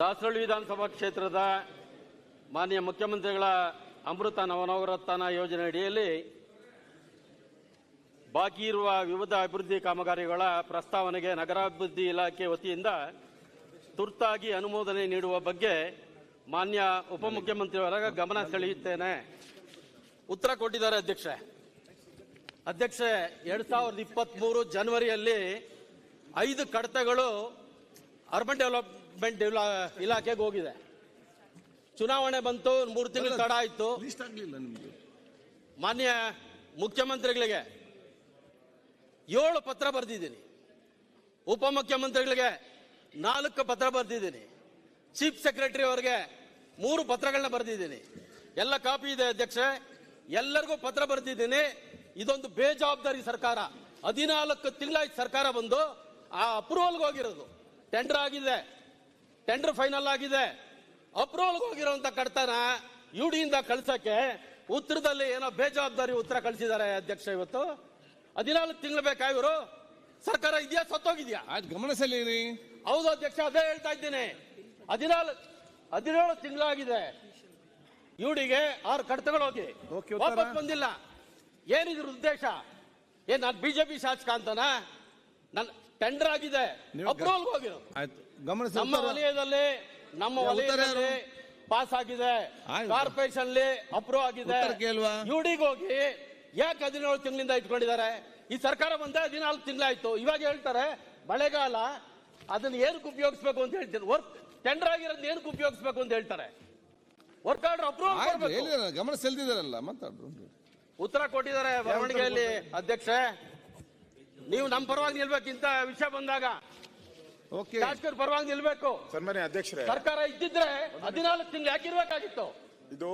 ದಾಸರಳ್ಳಿ ವಿಧಾನಸಭಾ ಕ್ಷೇತ್ರದ ಮಾನ್ಯ ಮುಖ್ಯಮಂತ್ರಿಗಳ ಅಮೃತ ನವನವರತ್ನ ಯೋಜನೆ ಅಡಿಯಲ್ಲಿ ಬಾಕಿ ಇರುವ ವಿವಿಧ ಅಭಿವೃದ್ಧಿ ಕಾಮಗಾರಿಗಳ ಪ್ರಸ್ತಾವನೆಗೆ ನಗರಾಭಿವೃದ್ಧಿ ಇಲಾಖೆ ವತಿಯಿಂದ ತುರ್ತಾಗಿ ಅನುಮೋದನೆ ನೀಡುವ ಬಗ್ಗೆ ಮಾನ್ಯ ಉಪಮುಖ್ಯಮಂತ್ರಿಯವರ ಗಮನ ಸೆಳೆಯುತ್ತೇನೆ. ಉತ್ತರ ಕೊಟ್ಟಿದ್ದಾರೆ ಅಧ್ಯಕ್ಷ. ಅಧ್ಯಕ್ಷ, ಎರಡ್ ಸಾವಿರದ ಇಪ್ಪತ್ತ್ ಮೂರು ಜನವರಿಯಲ್ಲಿ ಐದು ಕಡತಗಳು ಅರ್ಬನ್ ಡೆವಲಪ್ಮೆಂಟ್ ಇಲಾಖೆಗೆ ಹೋಗಿದೆ. ಚುನಾವಣೆ ಬಂತು ಮೂರು ತಿಂಗಳು ತಡ ಆಯ್ತು. ಮಾನ್ಯ ಮುಖ್ಯಮಂತ್ರಿಗಳಿಗೆ ಏಳು ಪತ್ರ ಬರೆದಿದ್ದೀನಿ. ಉಪಮುಖ್ಯಮಂತ್ರಿಗಳಿಗೆ ನಾಲ್ಕು ಪತ್ರ ಬರೆದಿದ್ದೀನಿ. ಚೀಫ್ ಸೆಕ್ರೆಟರಿ ಅವರಿಗೆ ಮೂರು ಪತ್ರಗಳನ್ನ ಬರೆದಿದ್ದೀನಿ. ಎಲ್ಲ ಕಾಪಿ ಇದೆ ಅಧ್ಯಕ್ಷ ಎಲ್ಲರಿಗೂ ಪತ್ರ ಬರೆದಿದ್ದೀನಿ. ಇದೊಂದು ಬೇಜವಾಬ್ದಾರಿ ಸರ್ಕಾರ. ಹದಿನಾಲ್ಕು ತಿಂಗಳಾಯ್ತು ಸರ್ಕಾರ ಬಂದು ಆ ಅಪ್ರೂವಲ್ಗೆ ಹೋಗಿರೋದು. ಟೆಂಡರ್ ಆಗಿದೆ. ಟೆಂಡರ್ ಫೈನಲ್ ಆಗಿದೆ. ಅಪ್ರೂವಲ್ಗೆ ಹೋಗಿರೋಂಥ ಕಡ್ತನ ಯುಡಿಯಿಂದ ಕಳ್ಸಕ್ಕೆ ಉತ್ತರದಲ್ಲಿ ಏನೋ ಬೇಜವಾಬ್ದಾರಿ ಉತ್ತರ ಕಳಿಸಿದ್ದಾರೆ ಅಧ್ಯಕ್ಷ ಇವತ್ತು. ಹದಿನಾಲ್ಕು ತಿಂಗಳು ಬೇಕಾ ಇವರು? ಸರ್ಕಾರ ಇದೆಯಾ ಸತ್ತೋಗಿದ್ಯಾ? ಗಮನಿಸಲಿ ಹೌದು ಅಧ್ಯಕ್ಷ ಅದೇ ಹೇಳ್ತಾ ಇದ್ದೀನಿ. ಹದಿನಾಲ್ಕು ಹದಿನೇಳು ತಿಂಗಳಾಗಿದೆ. ಯುಡಿಗೆ ಆರು ಕಡತಗಳು ಹೋಗಿ. ಓಕೆ, ಉತ್ತರ? ವಾಪಸ್ ಬಂದಿಲ್ಲ. ಏನಿದ್ರ ಉದ್ದೇಶ? ಏನ್ ನಾನು ಬಿಜೆಪಿ ಶಾಸಕ ಅಂತನಾ? ನನ್ನ ಟೆಂಡರ್ ಆಗಿದೆ. ಅಪ್ರೂವಲ್ ಹೋಗಿರೋದು. ನಮ್ಮ ವಲಯದಲ್ಲಿ ನಮ್ಮ ವಲಯದಲ್ಲಿ ಪಾಸ್ ಆಗಿದೆ. ಕಾರ್ಪೊರೇಷನ್ ಅಪ್ರೂವ್ ಆಗಿದೆ? ಯುಡಿಗೆ ಹೋಗಿ ಯಾಕೆ ಹದಿನೇಳು ತಿಂಗಳಿಂದ ಇಟ್ಕೊಂಡಿದ್ದಾರೆ? ಈ ಸರ್ಕಾರ ಬಂದ ಹದಿನಾಲ್ಕು ತಿಂಗಳಾಯ್ತು ಇವಾಗ ಹೇಳ್ತಾರೆ ಮಳೆಗಾಲ ಅದನ್ನ ಏನಕ್ಕೆ ಉಪಯೋಗಿಸ್ಬೇಕು ಅಂತ ಹೇಳ್ತೀನಿ. ವರ್ಕ್ ಟೆಂಡರ್ ಆಗಿರೋದು ಏನಕ್ಕೆ ಉಪಯೋಗಿಸ್ಬೇಕು ಅಂತ ಹೇಳ್ತಾರೆ. ವರ್ಕ್ ಆರ್ಡರ್ ಅಪ್ರೂವ್ ಗಮನ ಸೆಲ್ದಿದಾರಲ್ಲ ಮಾತಾಡ್ರು ಉತ್ತರ ಕೊಟ್ಟಿದ್ದಾರೆ ಬರವಣಿಗೆಯಲ್ಲಿ ಅಧ್ಯಕ್ಷ. ನೀವು ನಮ್ಮ ಪರವಾಗಿ ನಿಲ್ಬೇಕಿಂತ ವಿಷಯ ಬಂದಾಗ. ಓಕೆ ಶಾಸಕರ ಪರವಾಗಿ ನಿಲ್ಬೇಕು. ಸನ್ಮಾನ್ಯ ಅಧ್ಯಕ್ಷರೇ. ಸರ್ಕಾರ ಇದ್ದಿದ್ರೆ ಹದಿನಾಲ್ಕು ತಿಂಗಳು ಯಾಕೆ ಇರ್ಬೇಕಾಗಿತ್ತು ಇದು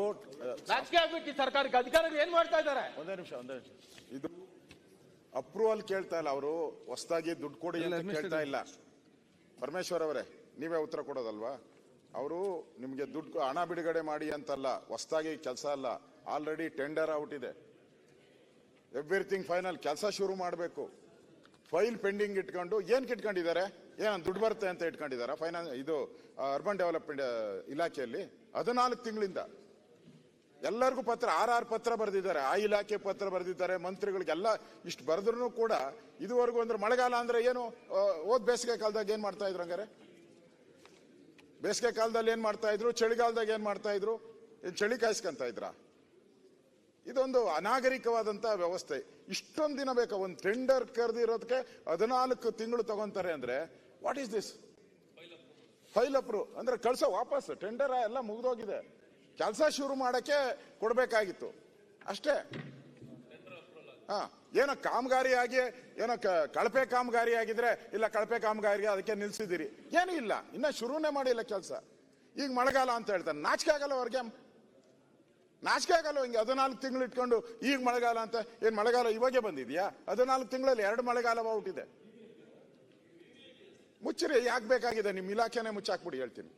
ರಾಜಕೀಯ ಆಗ್ಬಿಟ್ಟು ಸರ್ಕಾರಕ್ಕೆ ಅಧಿಕಾರಿಗಳು ಏನ್ ಮಾಡ್ತಾ ಇದ್ದಾರೆ? ಒಂದೇ ನಿಮಿಷ ಒಂದೇ ನಿಮಿಷ. ಇದು ಅಪ್ರೂವಲ್ ಕೇಳ್ತಾ ಇಲ್ಲ ಅವರು. ಹೊಸದಾಗಿ ದುಡ್ಡು ಕೊಡಿ ಇಲ್ಲ, ಅಂತ ಕೇಳ್ತಾ ಇಲ್ಲ. ಪರಮೇಶ್ವರ್ ಅವರೇ ನೀವೇ ಉತ್ತರ ಕೊಡೋದಲ್ವಾ? ಅವರು ನಿಮಗೆ ದುಡ್ಡು ಹಣ ಬಿಡುಗಡೆ ಮಾಡಿ ಅಂತಲ್ಲ ಹೊಸದಾಗಿ ಕೆಲಸ ಅಲ್ಲ. ಆಲ್ರೆಡಿ ಟೆಂಡರ್ ಔಟ್ ಇದೆ. ಎವ್ರಿಥಿಂಗ್ ಫೈನಲ್ ಕೆಲಸ ಶುರು ಮಾಡಬೇಕು. ಫೈಲ್ ಪೆಂಡಿಂಗ್ ಇಟ್ಕೊಂಡು ಏನ್ ಇಟ್ಕೊಂಡಿದ್ದಾರೆ ಏನ್ ದುಡ್ಡು ಬರುತ್ತೆ ಅಂತ ಇಟ್ಕೊಂಡಿದ್ದಾರೆ? ಫೈನಾನ್ಸ್, ಇದು ಅರ್ಬನ್ ಡೆವಲಪ್ಮೆಂಟ್ ಇಲಾಖೆಯಲ್ಲಿ? ಹದಿನಾಲ್ಕು ತಿಂಗಳಿಂದ. ಎಲ್ಲರಿಗೂ ಪತ್ರ, ಆರ್ ಆರ್ ಪತ್ರ ಬರೆದಿದ್ದಾರೆ. ಆ ಇಲಾಖೆ ಪತ್ರ ಬರೆದಿದ್ದಾರೆ. ಮಂತ್ರಿಗಳಿಗೆಲ್ಲ ಇಷ್ಟು ಬರೆದ್ರು ಕೂಡ ಇದುವರೆಗೂ ಅಂದ್ರೆ ಮಳೆಗಾಲ ಅಂದ್ರೆ ಏನು? ಓದ್ ಬೇಸಿಗೆ ಕಾಲದಾಗ ಏನ್ ಮಾಡ್ತಾ ಇದ್ರು ಹಂಗಾರೆ? ಬೇಸಿಗೆ ಕಾಲದಲ್ಲಿ ಏನ್ ಮಾಡ್ತಾ ಇದ್ರು? ಚಳಿಗಾಲದಾಗ ಏನ್ ಮಾಡ್ತಾ ಇದ್ರು? ಚಳಿ ಕಾಯಿಸ್ಕೊಂತ ಇದ್ರ? ಇದೊಂದು ಅನಾಗರಿಕವಾದಂತ ವ್ಯವಸ್ಥೆ. ಇಷ್ಟೊಂದು ದಿನ ಬೇಕಾ? ಒಂದು ಟೆಂಡರ್ ಕರೆದಿರೋದಕ್ಕೆ ಹದಿನಾಲ್ಕು ತಿಂಗಳು ತಗೊಂತಾರೆ ಅಂದ್ರೆ what is this file approve ಅಂದ್ರೆ ಕಳ್ಸೋ ವಾಪಸ್. ಟೆಂಡರ್ ಎಲ್ಲ ಮುಗಿದೋಗಿದೆ. ಕೆಲಸ ಶುರು ಮಾಡಕ್ಕೆ ಕೊಡ್ಬೇಕಾಗಿತ್ತು. ಅಷ್ಟೇ. ಹಾ, ಏನೋ ಕಾಮಗಾರಿ ಆಗಿ, ಏನೋ ಕಳಪೆ ಕಾಮಗಾರಿ ಆಗಿದ್ರೆ, ಇಲ್ಲ ಕಳಪೆ ಕಾಮಗಾರಿಗೆ ಅದಕ್ಕೆ ನಿಲ್ಸಿದಿರಿ ಏನೂ ಇಲ್ಲ. ಇನ್ನ ಶುರುನೇ ಮಾಡಿಲ್ಲ ಕೆಲಸ. ಈಗ ಮಳೆಗಾಲ ಅಂತ ಹೇಳ್ತಾರೆ. ನಾಚಿಕೆ ಆಗಲ್ಲ ಅವ್ರಿಗೆ. ನಾಚಿಕೆ ಆಗಲ್ಲ ಹಿಂಗೆ ಹದಿನಾಲ್ಕು ತಿಂಗಳು ಇಟ್ಕೊಂಡು ಈಗ ಮಳೆಗಾಲ ಅಂತ. ಏನ್ ಮಳೆಗಾಲ ಇವಾಗೆ ಬಂದಿದ್ಯಾ? ಹದಿನಾಲ್ಕು ತಿಂಗಳಲ್ಲಿ ಎರಡು ಮಳೆಗಾಲ ಔಟಿದೆ ಮುಚ್ಚಿರಿ ಯಾಕೆ ಬೇಕಾಗಿದೆ? ನಿಮ್ಮ ಇಲಾಖೆನೇ ಮುಚ್ಚಾಕ್ಬಿಡಿ ಹೇಳ್ತೀನಿ.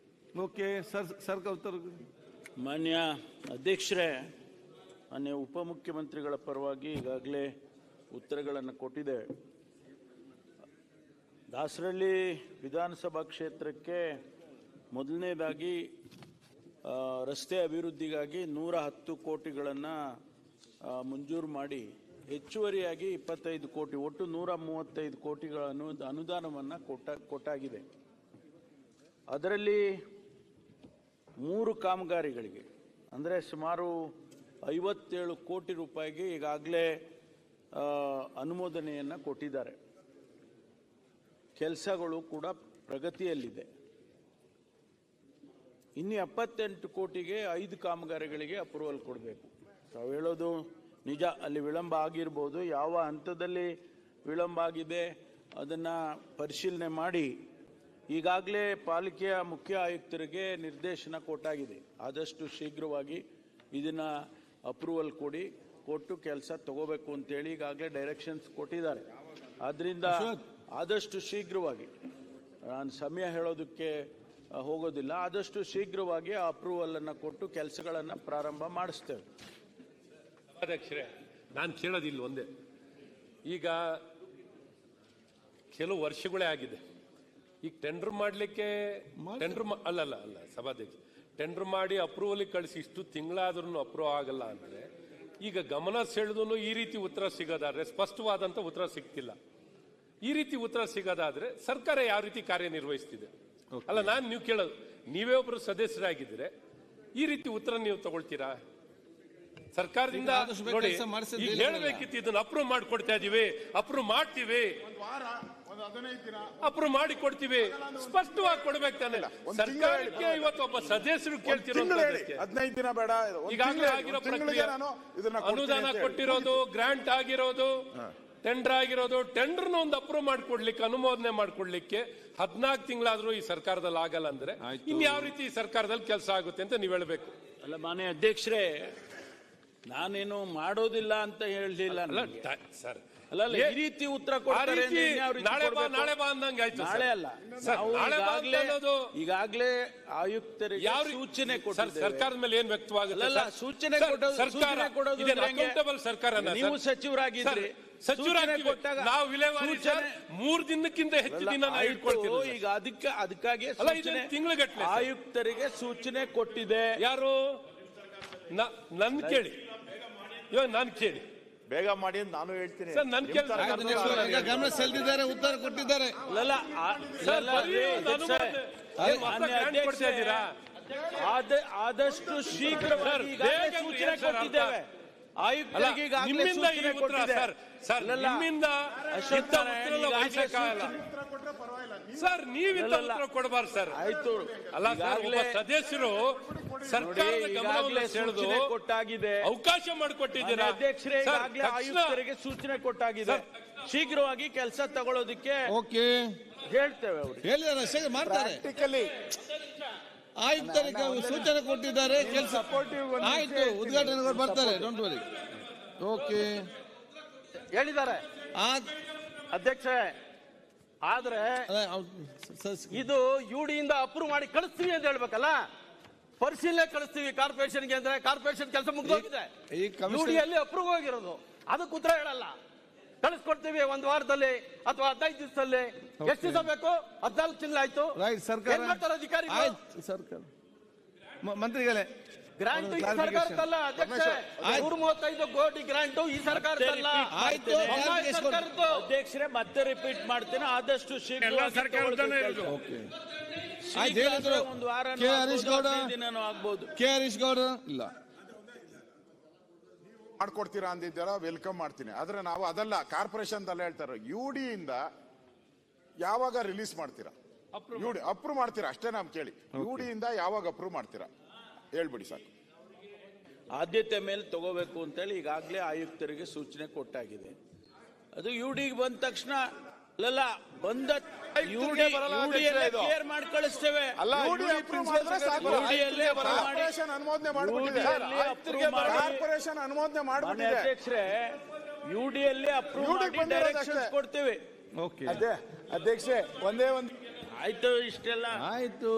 ಓಕೆ ಸರ್ ಸರ್ಕ ಉತ್ತರ ಮಾನ್ಯ ಅಧ್ಯಕ್ಷರೇ ಮಾನ್ಯ ಉಪಮುಖ್ಯಮಂತ್ರಿಗಳ ಪರವಾಗಿ ಈಗಾಗಲೇ ಉತ್ತರಗಳನ್ನು ಕೊಟ್ಟಿದೆ. ದಾಸರಳ್ಳಿ ವಿಧಾನಸಭಾ ಕ್ಷೇತ್ರಕ್ಕೆ ಮೊದಲನೇದಾಗಿ ರಸ್ತೆ ಅಭಿವೃದ್ಧಿಗಾಗಿ ನೂರ ಹತ್ತು ಕೋಟಿಗಳನ್ನು ಮಂಜೂರು ಮಾಡಿ, ಹೆಚ್ಚುವರಿಯಾಗಿ ಇಪ್ಪತ್ತೈದು ಕೋಟಿ, ಒಟ್ಟು ನೂರ ಮೂವತ್ತೈದು ಕೋಟಿಗಳ ಅನು, ಅನುದಾನವನ್ನು ಕೊಟ್ಟ, ಕೊಟ್ಟಾಗಿದೆ. ಅದರಲ್ಲಿ ಮೂರು ಕಾಮಗಾರಿಗಳಿಗೆ, ಅಂದರೆ ಸುಮಾರು ಐವತ್ತೇಳು ಕೋಟಿ ರೂಪಾಯಿಗೆ ಈಗಾಗಲೇ ಅನುಮೋದನೆಯನ್ನು ಕೊಟ್ಟಿದ್ದಾರೆ. ಕೆಲಸಗಳು ಕೂಡ ಪ್ರಗತಿಯಲ್ಲಿದೆ. ಇನ್ನು ಎಪ್ಪತ್ತೆಂಟು ಕೋಟಿಗೆ ಐದು ಕಾಮಗಾರಿಗಳಿಗೆ ಅಪ್ರೂವಲ್ ಕೊಡಬೇಕು. ತಾವು ಹೇಳೋದು ನಿಜ ಅಲ್ಲಿ ವಿಳಂಬ ಆಗಿರ್ಬೋದು ಯಾವ ಹಂತದಲ್ಲಿ ವಿಳಂಬ ಆಗಿದೆ ಅದನ್ನು ಪರಿಶೀಲನೆ ಮಾಡಿ. ಈಗಾಗಲೇ ಪಾಲಿಕೆಯ ಮುಖ್ಯ ಆಯುಕ್ತರಿಗೆ ನಿರ್ದೇಶನ ಕೊಟ್ಟಾಗಿದೆ. ಆದಷ್ಟು ಶೀಘ್ರವಾಗಿ ಇದನ್ನು ಅಪ್ರೂವಲ್ ಕೊಡಿ ಕೊಟ್ಟು ಕೆಲಸ ತಗೋಬೇಕು ಅಂತೇಳಿ ಈಗಾಗಲೇ ಡೈರೆಕ್ಷನ್ಸ್ ಕೊಟ್ಟಿದ್ದಾರೆ. ಆದ್ದರಿಂದ ಆದಷ್ಟು ಶೀಘ್ರವಾಗಿ ನಾನು ಸಮಯ ಹೇಳೋದಕ್ಕೆ ಹೋಗೋದಿಲ್ಲ. ಆದಷ್ಟು ಶೀಘ್ರವಾಗಿ ಆ ಅಪ್ರೂವಲನ್ನು ಕೊಟ್ಟು ಕೆಲಸಗಳನ್ನು ಪ್ರಾರಂಭ ಮಾಡಿಸ್ತೇವೆ. ಅಧ್ಯಕ್ಷರೇ ನಾನು ಕೇಳೋದಿಲ್ಲ ಒಂದೇ. ಈಗ ಕೆಲವು ವರ್ಷಗಳೇ ಆಗಿದೆ. ಈಗ ಟೆಂಡರ್ ಮಾಡಲಿಕ್ಕೆ ಟೆಂಡರ್ ಅಲ್ಲ ಅಲ್ಲ ಅಲ್ಲ ಸಭಾಧ್ಯಕ್ಷ. ಟೆಂಡರ್ ಮಾಡಿ ಅಪ್ರೂವಲಿಗೆ ಕಳಿಸಿ ಇಷ್ಟು ತಿಂಗಳಾದ್ರೂ ಅಪ್ರೂವ್ ಆಗಲ್ಲ ಅಂದರೆ ಈಗ ಗಮನ ಸೆಳೆದು ಈ ರೀತಿ ಉತ್ತರ ಸಿಗೋದಾದರೆ ಸ್ಪಷ್ಟವಾದಂಥ ಉತ್ತರ ಸಿಗ್ತಿಲ್ಲ. ಈ ರೀತಿ ಉತ್ತರ ಸಿಗೋದಾದರೆ ಸರ್ಕಾರ ಯಾವ ರೀತಿ ಕಾರ್ಯನಿರ್ವಹಿಸ್ತಿದೆ? ಅಲ್ಲ ನಾನು ನೀವು ಕೇಳೋದು. ನೀವೇ ಒಬ್ಬರು ಸದಸ್ಯರಾಗಿದ್ರೆ ಈ ರೀತಿ ಉತ್ತರ ನೀವು ತಗೊಳ್ತೀರಾ? ಸರ್ಕಾರದಿಂದ ಹೇಳಬೇಕಿತ್ತು ನೋಡಿ ಈಗ ಇದನ್ನ ಅಪ್ರೂವ್ ಮಾಡಿಕೊಡ್ತಾ ಇದೀವಿ ಅಪ್ರೂವ್ ಮಾಡ್ತೀವಿ. ಅಪ್ರೂವ್ ಮಾಡಿ ಕೊಡ್ತೀವಿ. ಸ್ಪಷ್ಟವಾಗಿ ಕೊಡ್ಬೇಕು ತಾನೆ. ಸರ್ಕಾರಕ್ಕೆ ಇವತ್ತು ಒಬ್ಬ ಸದಸ್ಯರು ಕೇಳ್ತಿರೋದು ಹೇಳಿ. ಕೇಳ್ತಿರೋ ಹದಿನೈದು ದಿನ ಬೇಡ. ಈಗಾಗಲೇ ಆಗಿರೋ ಪ್ರಕ್ರಿಯೆ. ನಾನು ಇದನ್ನ ಅನುದಾನ ಕೊಟ್ಟಿರೋದು ಗ್ರಾಂಟ್ ಆಗಿರೋದು. ಟೆಂಡರ್ ಆಗಿರೋದು ಟೆಂಡರ್ನ ಒಂದು ಅಪ್ರೂವ್ ಮಾಡ್ಕೊಡ್ಲಿಕ್ಕೆ ಅನುಮೋದನೆ ಮಾಡ್ಕೊಡ್ಲಿಕ್ಕೆ ಹದಿನಾಲ್ಕು ತಿಂಗಳಾದ್ರೂ ಈ ಸರ್ಕಾರದಲ್ಲಿ ಆಗಲ್ಲ ಅಂದ್ರೆ ಇನ್ ಯಾವ ರೀತಿ ಈ ಸರ್ಕಾರದಲ್ಲಿ ಕೆಲಸ ಆಗುತ್ತೆ ಅಂತ ನೀವು ಹೇಳ್ಬೇಕು. ಅಲ್ಲ ಮಾನ್ಯ ಅಧ್ಯಕ್ಷರೇ ನಾನೇನು ಮಾಡೋದಿಲ್ಲ ಅಂತ ಹೇಳಲಿಲ್ಲ ಅಲ್ಲ ಟ- ಸರ್ ಅಲ್ಲ ಅಲ್ಲ, ಈ ರೀತಿ ಉತ್ತರ ಕೊಡ್ತಾರೆ ಅಂದ್ರೆ ರೀತಿ ಇನ್ಯಾವ ರೀತಿ ನಾಳೆ ಬಾ ಕೊಡ್ಬೇಕು? ನಾಳೆ ಬಾ ಅಂದಂಗೆ ಆಯ್ತು ಸರ್. ನಾಳೆ ಅಲ್ಲ ಸರ್, ನಾವು ನಾಳೆ ಬಾ ಅಂತ ಈಗಾಗ್ಲೇ ಅನ್ನೋದು ಈಗಾಗ್ಲೇ ಆಯುಕ್ತರಿಗೆ ಯಾವ ಸೂಚನೆ ಸರ್ ಕೊಟ್ಟಿದ್ದೇವೆ ಸರ್ಕಾರದ ಮೇಲೆ ಏನ್ ವ್ಯಕ್ತವಾಗುತ್ತೆ ಅಲ್ಲ, ಸರ್? ಸೂಚನೆ ಸರ್, ಕೊಡೋದು- ಸರ್ಕಾರ ಸೂಚನೆ ಕೊಡೋದು ಇದೇನು ಅಂದ್ರೆ ಹೆಂಗೆ? accountable ಸರ್ಕಾರನ ನೀವು? ಸಚಿವರಾಗಿದ್ರಿ ಸರ್, ಸಚಿವರಾಗಿದ್ದೀವಿ. ಕೊಟ್ಟಾಗ ನಾವು ವಿಲೇವಾರಿ ಸರ್, ಸೂಚನೆ- ಮೂರ್ ದಿನಕ್ಕಿಂತ ಹೆಚ್ಚು ಅಲ್ಲ, ದಿನ ನಾವು ಆಯ್ತು, ಇಟ್ಕೊಳ್ತೀವಿ ಸರ್. ಈಗ ಅದಕ್ಕೆ ಅದಕ್ಕಾಗಿ ಅಲ್ಲ, ಸೂಚನೆ ಇದನ್ನ ತಿಂಗ್ಳುಗಟ್ಲೆ ಸರ್. ಆಯುಕ್ತರಿಗೆ ಸೂಚನೆ ಕೊಟ್ಟಿದೆ ಯಾರು ನ- ನನ್ ಕೇಳಿ ಇವಾಗ ನಾನು ಕೇಳಿ ಬೇಗ ಮಾಡಿ ಅಂತ ನಾನು ಹೇಳ್ತೀನಿ. ಸರ್ ನನ್ ಕೆಲಸ ಈಗ ಗಮನ ಸೆಳೆದಿದ್ದಾರೆ ಉತ್ತರ ಕೊಟ್ಟಿದ್ದಾರೆ. ಅಲ್ಲಲ್ಲ ಆ- ಸರ್, ಮಾನ್ಯ ಆದ- ಆದಷ್ಟು ಶೀಘ್ರವಾಗಿ ಸರ್, ಈಗಾಗಲೇ ಬೇಗ ಸೂಚನೆ ಸರ್ ಕೊಟ್ಟಿದ್ದೇವೆ. ಅಲ್ಲ, ಆಯುಕ್ತರಿಗೆ ಈಗಾಗಲೇ ನಿಮ್ಮಿಂದ ಈ ಸೂಚನೆ ಉತ್ತರ ಕೊಟ್ಟಿದೆ. ಸರ್ ಸರ್ ಅಲ್ಲಲ್ಲ, ನಿಮ್ಮಿಂದ ಅಶೋಕ್ ಇಂಥ ನಾರಾಯಣ್ ಉತ್ತರನ ಈಗಾಗಲೇ ವಹಿಸಕ್ಕಾಗಲ್ಲ. ಸರ್ ನೀವಿಂತ ಅಲ್ಲಲ್ಲ. ಉತ್ತರ ಕೊಡಬಾರ್ದು ಸರ್. ಆಯ್ತು. ಅಲ್ಲ ಸರ್ ಒಬ್ಬ ಈಗಾಗಲೇ ಸದಸ್ಯರು ಸರ್ಕಾರದ ಗಮನವನ್ನು ಸೆಳೆದು ಕೊಟ್ಟಾಗಿದೆ. ಅವಕಾಶ ಮಾಡಿಕೊಟ್ಟಿದ್ದೀರಾ? ಅಧ್ಯಕ್ಷರೇ ಈಗಾಗಲೇ ಆಯುಕ್ತರಿಗೆ ಸೂಚನೆ ಕೊಟ್ಟಾಗಿದೆ. ಶೀಘ್ರವಾಗಿ ಕೆಲಸ ತಗೊಳ್ಳೋದಕ್ಕೆ ಓಕೆ. ಹೇಳ್ತೇವೆ ಅವರು. ಹೇಳಿದಾರೆ ಸರಿ ಮಾಡ್ತಾರೆ. ಪ್ರಾಕ್ಟಿಕಲಿ ಆಯುಕ್ತರಿಗೆ ಸೂಚನೆ ಕೊಟ್ಟಿದ್ದಾರೆ ಕೆಲಸ ಆಯ್ತು ಉದ್ಘಾಟನೆಗೆ ಬರ್ತಾರೆ ಡೋಂಟ್ ವರಿ ಓಕೆ. ಹೇಳಿದ್ದಾರೆ ಅಧ್ಯಕ್ಷ ಆದ್ರೆ ಇದು ಯುಡಿಯಿಂದ ಅಪ್ರೂವ್ ಮಾಡಿ ಕಳಿಸ್ತೀವಿ ಅಂತ ಹೇಳ್ಬೇಕಲ್ಲ? ಪರಿಶೀಲನೆ ಕಳಿಸ್ತೀವಿ ಕಾರ್ಪೊರೇಷನ್ಗೆ ಅಂದ್ರೆ ಕಾರ್ಪೊರೇಷನ್ ಕೆಲಸ ಮುಗಿದೋಗಿದೆ. ಯುಡಿಯಲ್ಲಿ ಅಪ್ರೂವ್ ಆಗಿರೋದು. ಅದಕ್ಕೆ ಉತ್ತರ ಹೇಳಲ್ಲ. ಕಳಿಸ್ಕೊಡ್ತೀವಿ ಒಂದ್ ವಾರದಲ್ಲಿ ಅಥವಾ ಹದಿನೈದು ದಿವಸದಲ್ಲಿ. ಎಷ್ಟು ದಿವಸ ಬೇಕು? ಹದಿನಾಲ್ಕು ತಿಂಗಳು ಆಯ್ತು. ಸರ್ಕಾರ ಆಯ್ತು ಸರ್ಕಾರ. ಮಂತ್ರಿಗಳೇ. ಗ್ರಾಂಟ್ ಈ ಸರ್ಕಾರ ಸರ್ಕಾರದಲ್ಲ ಅಧ್ಯಕ್ಷ. ನೂರ ಮೂವತ್ತೈದು ಕೋಟಿ ಗ್ರಾಂಟ್ ಈ ಸರ್ಕಾರದಲ್ಲ. ಆಯ್ತು ಅಧ್ಯಕ್ಷರೇ ಮತ್ತೆ ರಿಪೀಟ್ ಮಾಡ್ತೀನಿ. ಆದಷ್ಟು ಶೀಘ್ರ ಸರ್ಕಾರ ಆಯ್ತು ಹೇಳಿದ್ರು ಒಂದು ವಾರ ಕೆ ಹರೀಶ್ ಗೌಡ ದಿನನೂ ಆಗ್ಬೋದು. ಕೆ ಹರೀಶ್ ಗೌಡ ಇಲ್ಲ. ಮಾಡ್ಕೊಡ್ತೀರಾ ಅಂದಿದ್ದಾರ ವೆಲ್ಕಮ್ ಮಾಡ್ತೀನಿ. ಆದ್ರೆ ನಾವು ಅದಲ್ಲ ಕಾರ್ಪೊರೇಷನ್ ಅಲ್ಲ ಹೇಳ್ತಾರೆ ಯು ಡಿ ಇಂದ ಯಾವಾಗ ರಿಲೀಸ್ ಮಾಡ್ತೀರಾ? ಯು ಡಿ ಅಪ್ರೂವ್ ಮಾಡ್ತೀರಾ? ಅಷ್ಟೇ ನಾವು ಕೇಳಿ. ಯು ಇಂದ ಯಾವಾಗ ಅಪ್ರೂವ್ ಮಾಡ್ತೀರಾ? ಹೇಳ್ಬಿಡಿ ಸಾಕು. ಆದ್ಯತೆ ಮೇಲೆ ತಗೋಬೇಕು ಅಂತೇಳಿ ಈಗಾಗಲೇ ಆಯುಕ್ತರಿಗೆ ಸೂಚನೆ ಕೊಟ್ಟಾಗಿದೆ. ಅದು ಯು ಡಿಗೆ ಬಂದ ತಕ್ಷಣ ಅಲ್ಲಲ್ಲ ಬಂದ ಅಧ್ಯಕ್ಷರೇ ಕಾರ್ಪೊರೇಷನ್ ಅನುಮೋದನೆ ಮಾಡ್ಬಿಟ್ಟಿದೆ. ಅಧ್ಯಕ್ಷರೇ ಯು ಡಿ ಅಲ್ಲಿ ಅಪ್ರೂವ್. ಕೊಡ್ತೇವೆ. ಓಕೆ ಅದೇ ಅಧ್ಯಕ್ಷೆ ಒಂದೇ ಒಂದು ಆಯ್ತು ಇಷ್ಟೆಲ್ಲ. ಆಯ್ತು.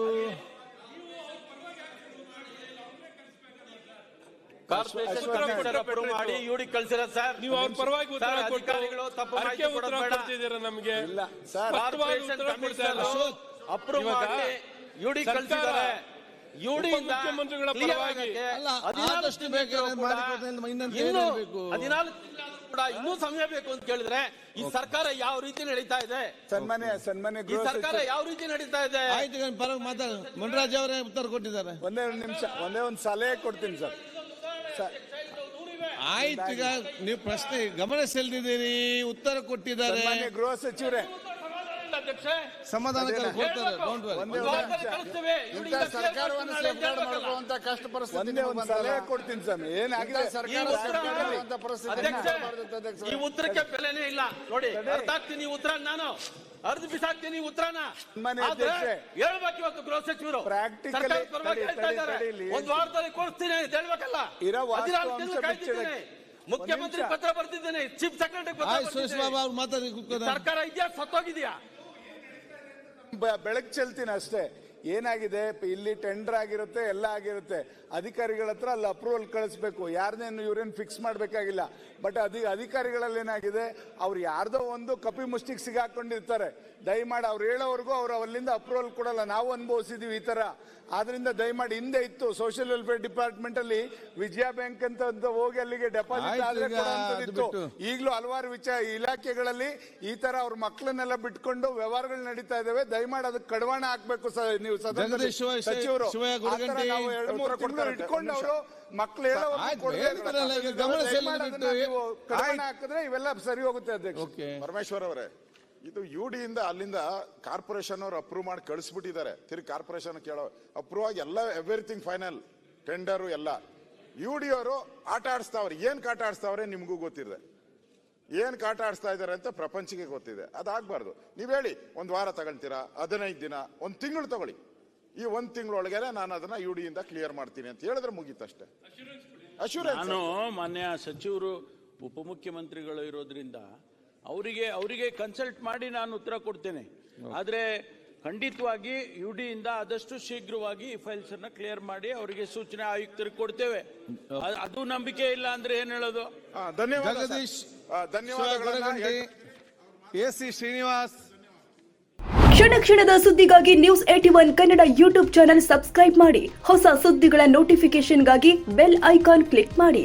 ಕಾರ್ಪೊರೇಷನ್ ಅಪ್ರೂವ್ ಮಾಡಿ ಯುಡಿ ಕಳ್ಸಿರೋದು ಸರ್. ನೀವು ಅವ್ರ ಪರವಾಗಿ ಉತ್ತರ ಅಧಿಕಾರಿಗಳು ತಪ್ಪು ಮಾಹಿತಿ ಉತ್ತರ ಕೊಡೋದು ಬೇಡ. ಕೊಡ್ತಿದ್ದೀರಾ ನಮಗೆ? ಇಲ್ಲ ಸರ್. ಅಪ್ರೂವ್ ಮಾಡಿ ಯುಡಿ ಕಳ್ಸಿದ್ದಾರೆ. ಪರವಾಗಿ? ಹದಿನಾಲ್ಕು ಕೂಡ ಇನ್ನೂ ಸಮಯ ಬೇಕು ಅಂತ ಕೇಳಿದ್ರೆ ಈ ಸರ್ಕಾರ ಯಾವ ರೀತಿ ನಡೀತಾ ಇದೆ? ಸನ್ಮಾನ್ಯ ಸನ್ಮಾನ್ಯ ಈ ಸರ್ಕಾರ ಯಾವ ರೀತಿ ನಡೀತಾ ಇದೆ? ಆಯ್ತು ಪರವಾಗಿ ಮಾತಾಡ. ಮುನ್ರಾಜ್ ಅವರೇ ಉತ್ತರ ಕೊಟ್ಟಿದ್ದಾರೆ. ಒಂದೇ ಒಂದು ನಿಮಿಷ ಒಂದೇ ಒಂದು ಸಲಹೆ ಕೊಡ್ತೀನಿ ಸರ್. ಆಯ್ತು ಈಗ ನೀವು ಪ್ರಶ್ನೆ ಗಮನ ಸೆಳೆದಿದ್ದೀರಿ ಉತ್ತರ ಕೊಟ್ಟಿದ್ದಾರೆ. ಗೃಹ ಸಚಿವರೇ ಅಧ್ಯಕ್ಷ? ಸಮಾಧಾನ ಕೊಡ್ತಾರೆ ಡೋಂಟ್ ವರಿ ಒಂದೇ ಒಂದು ವಾರದಲ್ಲಿ ಕಳಿಸ್ತೇವೆ. ಯುಡಿ ಸರ್ಕಾರವನ್ನು ಅಂತ ಸೇರ್ಪಡೆ ಹೇಳ್ಬೇಕಲ್ಲ. ಮಾಡುವಂತ ಕಷ್ಟ ಪರಿಸ್ಥಿತಿ ಒಂದೇ ನಿಮಗೆ ಒಂದು ಬಂತಲ್ಲ? ಸಲಹೆ ಕೊಡ್ತೀನಿ ಸ್ವಾಮಿ. ಏನಾಗಿದೆ? ಸರ್ಕಾರ ಉತ್ತರ ಸೇರ್ಪಡೆ ಪರಿಸ್ಥಿತಿ ಅಧ್ಯಕ್ಷ, ನಿಮಗೆ ಈ ಉತ್ತರಕ್ಕೆ ಬೆಲೆನೇ ಇಲ್ಲ. ನೋಡಿ ಅರ್ಥ ಆಗ್ತೀನಿ ಉತ್ತರ ನಾನು. ಅರ್ಧ ಬಿಸಾಕ್ತೀನಿ ಉತ್ತರನ. ಅಧ್ಯಕ್ಷೆ. ಹೇಳ್ಬೇಕು ಇವತ್ತು ಗೃಹ ಸಚಿವರು. ಇಲ್ಲಿ. ಒಂದ್ ವಾರದಲ್ಲಿ ಕೊಡಿಸ್ತೀನಿ ಹೇಳ್ಬೇಕಲ್ಲ. ಮುಖ್ಯಮಂತ್ರಿ ಪತ್ರ ಬರ್ತಿದ್ದೇನೆ. ಚೀಫ್ ಸೆಕ್ರೆಟರಿ ಸರ್ಕಾರ ಇದೆಯಾ? ಸತ್ತೋಗಿದ್ಯಾ? ಬೆಳಕು ಚೆಲ್ತೀನಿ ಅಷ್ಟೇ. ಏನಾಗಿದೆ? ಇಲ್ಲಿ ಟೆಂಡರ್ ಆಗಿರುತ್ತೆ, ಎಲ್ಲ ಆಗಿರುತ್ತೆ. ಅಧಿಕಾರಿಗಳ ಹತ್ರ ಅಲ್ಲಿ ಅಪ್ರೂವಲ್ ಕಳಿಸ್ಬೇಕು. ಯಾರನ್ನೇನು ಇವ್ರೇನು ಫಿಕ್ಸ್ ಮಾಡಬೇಕಾಗಿಲ್ಲ. ಬಟ್ ಅದಿ ಅಧಿಕಾರಿಗಳಲ್ಲಿ ಏನಾಗಿದೆ? ಅವ್ರು ಯಾರ್ದೋ ಒಂದು ಕಪಿ ಮುಷ್ಟಿಗೆ ಸಿಗಾಕೊಂಡಿರ್ತಾರೆ. ದಯಮಾಡಿ ಅವ್ರು ಹೇಳೋವರೆಗೂ ಅವ್ರು ಅಲ್ಲಿಂದ ಅಪ್ರೂವಲ್ ಕೊಡಲ್ಲ. ನಾವು ಅನುಭವಿಸಿದ್ದೀವಿ ಈ ತರ. ಆದ್ರಿಂದ ದಯಮಾಡಿ ಹಿಂದೆ ಇತ್ತು. ಸೋಷಿಯಲ್ ವೆಲ್ಫೇರ್ ಡಿಪಾರ್ಟ್ಮೆಂಟ್ ಅಲ್ಲಿ ವಿಜಯ ಬ್ಯಾಂಕ್ ಅಂತ ಅಂತ ಹೋಗಿ ಅಲ್ಲಿಗೆ ಡೆಪಾಸಿಟ್ ಆದ್ರೆ ಇತ್ತು. ಈಗಲೂ ಹಲವಾರು ವಿಚಾರ ಇಲಾಖೆಗಳಲ್ಲಿ ಈ ತರ ಅವ್ರ ಮಕ್ಕಳನ್ನೆಲ್ಲ ಬಿಟ್ಕೊಂಡು ವ್ಯವಹಾರಗಳು ನಡೀತಾ ಇದಾವೆ ದಯಮಾಡಿ ಅದಕ್ಕೆ ಕಡವಾಣ ಹಾಕ್ಬೇಕು ಸರ್ ನೀವು ಸಚಿವರು. ಎರಡು ಮೂರು ಕೊಡ್ತಾರೆ. ಇಟ್ಕೊಂಡು ಅವರು ಮಕ್ಕಳು ಹಾಕಿದ್ರೆ ಇವೆಲ್ಲ ಸರಿ ಹೋಗುತ್ತೆ ಅಧ್ಯಕ್ಷ. ಪರಮೇಶ್ವರ್ ಅವರೇ ಇದು ಯು ಇಂದ ಅಲ್ಲಿಂದ ಕಾರ್ಪೊರೇಷನ್ ಅವ್ರು ಅಪ್ರೂವ್ ಮಾಡಿ ಕಳಿಸ್ಬಿಟ್ಟಿದ್ದಾರೆ. ತಿರ್ಗಿ ಕಾರ್ಪೊರೇಷನ್ ಕೇಳೋ ಅಪ್ರೂವ್ ಆಗಿ ಎಲ್ಲ ಎವ್ರಿಥಿಂಗ್ ಫೈನಲ್ ಟೆಂಡರು ಎಲ್ಲ. ಯು ಡಿ ಅವರು ಆಟ ಆಡಿಸ್ತಾವ್ರೆ. ಏನ್ ಕಾಟ ಆಡಿಸ್ತಾವ್ರೆ ನಿಮಗೂ ಗೊತ್ತಿದೆ. ಏನ್ ಕಾಟ ಆಡಿಸ್ತಾ ಇದಾರೆ ಅಂತ ಪ್ರಪಂಚಕ್ಕೆ ಗೊತ್ತಿದೆ. ಅದಾಗಬಾರ್ದು. ನೀವು ಹೇಳಿ ಒಂದ್ ವಾರ ತಗೊಳ್ತೀರಾ? ಹದಿನೈದು ದಿನ? ಒಂದು ತಿಂಗಳು ತಗೊಳ್ಳಿ. ಈ ಒಂದ್ ತಿಂಗಳೊಳಗೆ ನಾನು ಅದನ್ನ ಯು ಇಂದ ಕ್ಲಿಯರ್ ಮಾಡ್ತೀನಿ ಅಂತ ಹೇಳಿದ್ರೆ ಮುಗೀತಷ್ಟೇ. ಅಶೂರೆನ್ಸ್ ನಾನು ಮಾನ್ಯ ಸಚಿವರು ಉಪಮುಖ್ಯಮಂತ್ರಿಗಳು ಇರೋದ್ರಿಂದ ಅವರಿಗೆ ಅವರಿಗೆ ಕನ್ಸಲ್ಟ್ ಮಾಡಿ ನಾನು ಉತ್ತರ ಕೊಡ್ತೇನೆ. ಆದರೆ ಖಂಡಿತವಾಗಿ ಯು ಇಂದ ಆದಷ್ಟು ಶೀಘ್ರವಾಗಿ ಈ ಫೈಲ್ಸ್ ಅನ್ನ ಕ್ಲಿಯರ್ ಮಾಡಿ ಅವರಿಗೆ ಸೂಚನೆ ಆಯುಕ್ತರಿಗೆ ಕೊಡ್ತೇವೆ. ಅದು ನಂಬಿಕೆ ಇಲ್ಲ ಅಂದ್ರೆ ಏನ್ ಹೇಳೋದು. ಜಗದೀಶ್ ಆ, ಧನ್ಯವಾದಗಳನ್ನ ಗುಡಗಂಟಿ ಎ ಸಿ ಶ್ರೀನಿವಾಸ್. ಕ್ಷಣ ಕ್ಷಣದ ಸುದ್ದಿಗಾಗಿ news eighty one Kannada YouTube channel subscribe ಮಾಡಿ. ಹೊಸ ಸುದ್ದಿಗಳ ನೋಟಿಫಿಕೇಶನ್ಗಾಗಿ ಬೆಲ್ ಐಕಾನ್ ಕ್ಲಿಕ್ ಮಾಡಿ.